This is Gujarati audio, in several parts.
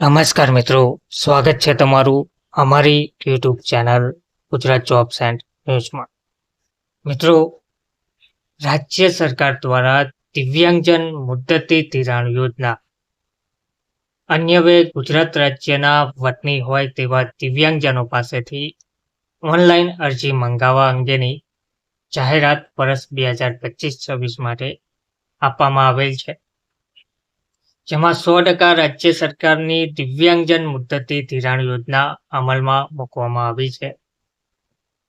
નમસ્કાર મિત્રો, સ્વાગત છે તમારું અમારી YouTube channel Gujarat jobs and ન્યૂઝમાં મિત્રો, રાજ્ય સરકાર દ્વારા દિવ્યાંગજન મુદ્દતી ધિરાણ યોજના. અન્ય બે ગુજરાત રાજ્યના વતની હોય તેવા દિવ્યાંગજનો પાસેથી ઓનલાઈન અરજી મંગાવવા અંગેની જાહેરાત વર્ષ બે હજાર પચીસ છવ્વીસ માટે આપવામાં આવેલ છે. જેમાં સો ટકા રાજ્ય સરકારની દિવ્યાંગજન મુદ્દતી ધિરાણ યોજના અમલમાં મૂકવામાં આવી છે.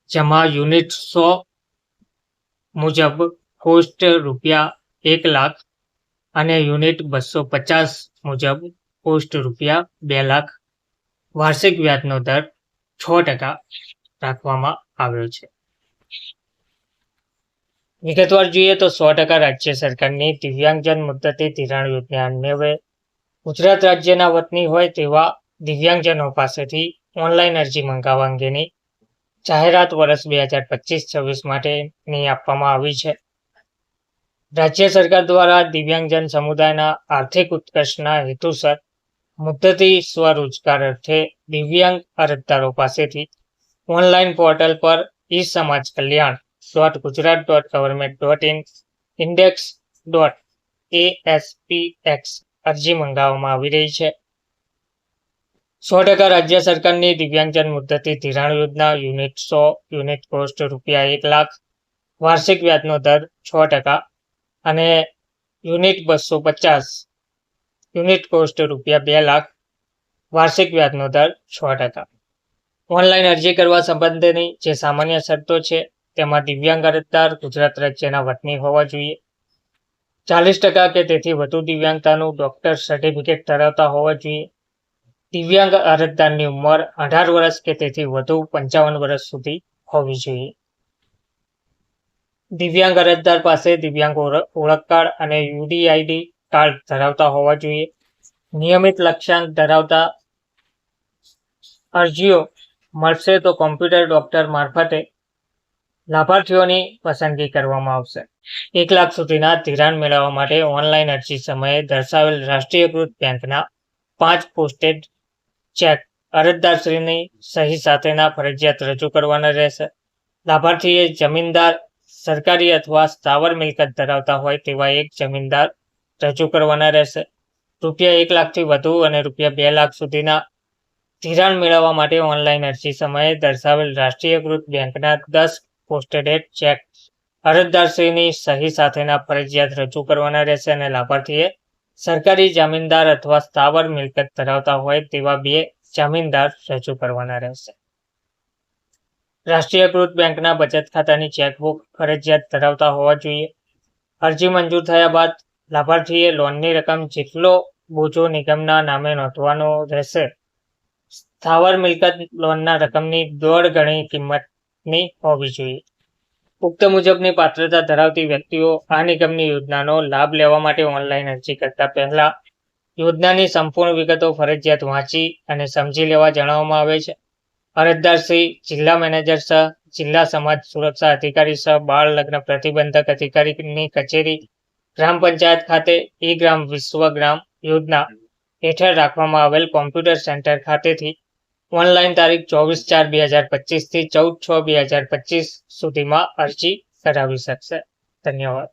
જેમાં યુનિટ સો મુજબ કોસ્ટ રૂપિયા એક લાખ અને યુનિટ બસો પચાસ મુજબ કોસ્ટ રૂપિયા બે લાખ વાર્ષિક વ્યાજનો દર છ ટકા રાખવામાં આવ્યો છે. વિગતવાર જોઈએ તો સો ટકા રાજ્ય સરકારની દિવ્યાંગજન મુદ્દતી ધિરાણ યોજના અન્વયે ગુજરાત રાજ્યના વતની હોય તેવા દિવ્યાંગજનો પાસેથી ઓનલાઈન અરજી મંગાવવા અંગેની જાહેરાત વર્ષ બે હજાર પચીસ છવ્વીસ માટેની આપવામાં આવી છે. રાજ્ય સરકાર દ્વારા દિવ્યાંગજન સમુદાયના આર્થિક ઉત્કર્ષના હેતુસર મુદ્દતી સ્વરોજગાર અર્થે દિવ્યાંગ અરજદારો પાસેથી ઓનલાઈન પોર્ટલ પર e Samaj Kalyan dot Gujarat dot government dot in index dot ASPX અરજી મંગાવવામાં આવી રહી છે. સો ટકા રાજ્ય સરકારની દિવ્યાંગજન મુદ્દતી ધિરાણ યોજના, યુનિટ સો, યુનિટ કોસ્ટ રૂપિયા એક લાખ, વાર્ષિક વ્યાજનો દર છ ટકા અને યુનિટ બસો પચાસ, યુનિટ કોસ્ટ રૂપિયા બે લાખ, વાર્ષિક વ્યાજનો દર છ ટકા. ઓનલાઈન અરજી કરવા સંબંધેની જે સામાન્ય શરતો છે તેમાં દિવ્યાંગ અરજદાર, ગુજરાત રાજ્યના વતની હોવા જોઈએ. ચાલીસ ટકા કે તેથી વધુ દિવ્યાંગતાનું ડોક્ટર સર્ટિફિકેટ ધરાવતા હોવા જોઈએ. દિવ્યાંગ અરજદારની ઉંમર અઢાર વર્ષ કે તેથી વધુ પંચાવન વર્ષ સુધી હોવી જોઈએ. દિવ્યાંગ અરજદાર પાસે દિવ્યાંગ ઓળખ કાર્ડ અને યુડીઆઈડી કાર્ડ ધરાવતા હોવા જોઈએ. નિયમિત લક્ષ્યાંક ધરાવતા અરજીઓ મળશે તો કોમ્પ્યુટર ડોક્ટર મારફતે લાભાર્થીઓની પસંદગી કરવામાં આવશે. એક લાખ સુધીના ધિરાણ મેળવવા માટે ઓનલાઈન અરજી સમયે દર્શાવેલ રાષ્ટ્રીયકૃત બેંકના પાંચ પોસ્ટેડ ચેક અરજદારશ્રીની સહી સાથેના ફરજિયાત રજૂ કરવાના રહેશે. લાભાર્થીએ જમીનદાર, સરકારી અથવા સ્થાવર મિલકત ધરાવતા હોય તેવા એક જમીનદાર રજૂ કરવાના રહેશે. રૂપિયા એક લાખથી વધુ અને રૂપિયા બે લાખ સુધીના ધિરાણ મેળવવા માટે ઓનલાઈન અરજી સમયે દર્શાવેલ રાષ્ટ્રીયકૃત બેંકના દસ પોસ્ટેડ ચેક અરજદારશ્રીની સહી સાથેના ફરજિયાત રજૂ કરવાના રહેશે અને લાભાર્થીએ સરકારી જામીનદાર અથવા સ્થાવર મિલકત ધરાવતા હોય તેવા બે જામીનદાર રજૂ કરવાના રહેશે. રાષ્ટ્રીયકૃત બેંકના બચત ખાતાની ચેકબુક ફરજિયાત ધરાવતા હોવા જોઈએ. અરજી મંજૂર થયા બાદ લાભાર્થીએ લોનની રકમ જેટલો બોજો નિગમના નામે નોંધવાનો રહેશે. સ્થાવર મિલકત લોનના રકમની દોઢ ગણી કિંમતની હોવી જોઈએ. ઉક્ત મુજબની પાત્રતા ધરાવતી વ્યક્તિઓ આ નિગમની યોજનાનો લાભ લેવા માટે ઓનલાઈન અરજી કરતા પહેલા યોજનાની સંપૂર્ણ વિગતો ફરજિયાત વાંચી અને સમજી લેવા જણાવવામાં આવે છે. અરજદાર શ્રી, જિલ્લા મેનેજર સહ, જિલ્લા સમાજ સુરક્ષા અધિકારી સહ, બાળ લગ્ન પ્રતિબંધક અધિકારીની કચેરી, ગ્રામ પંચાયત ખાતે ઈ ગ્રામ વિશ્વ ગ્રામ યોજના હેઠળ રાખવામાં આવેલ કોમ્પ્યુટર સેન્ટર ખાતેથી ઓનલાઈન તારીખ ચોવીસ ચાર બે હજાર પચીસથી ચૌદ છ બે હજાર પચીસ સુધીમાં અરજી કરાવી શકશે. ધન્યવાદ.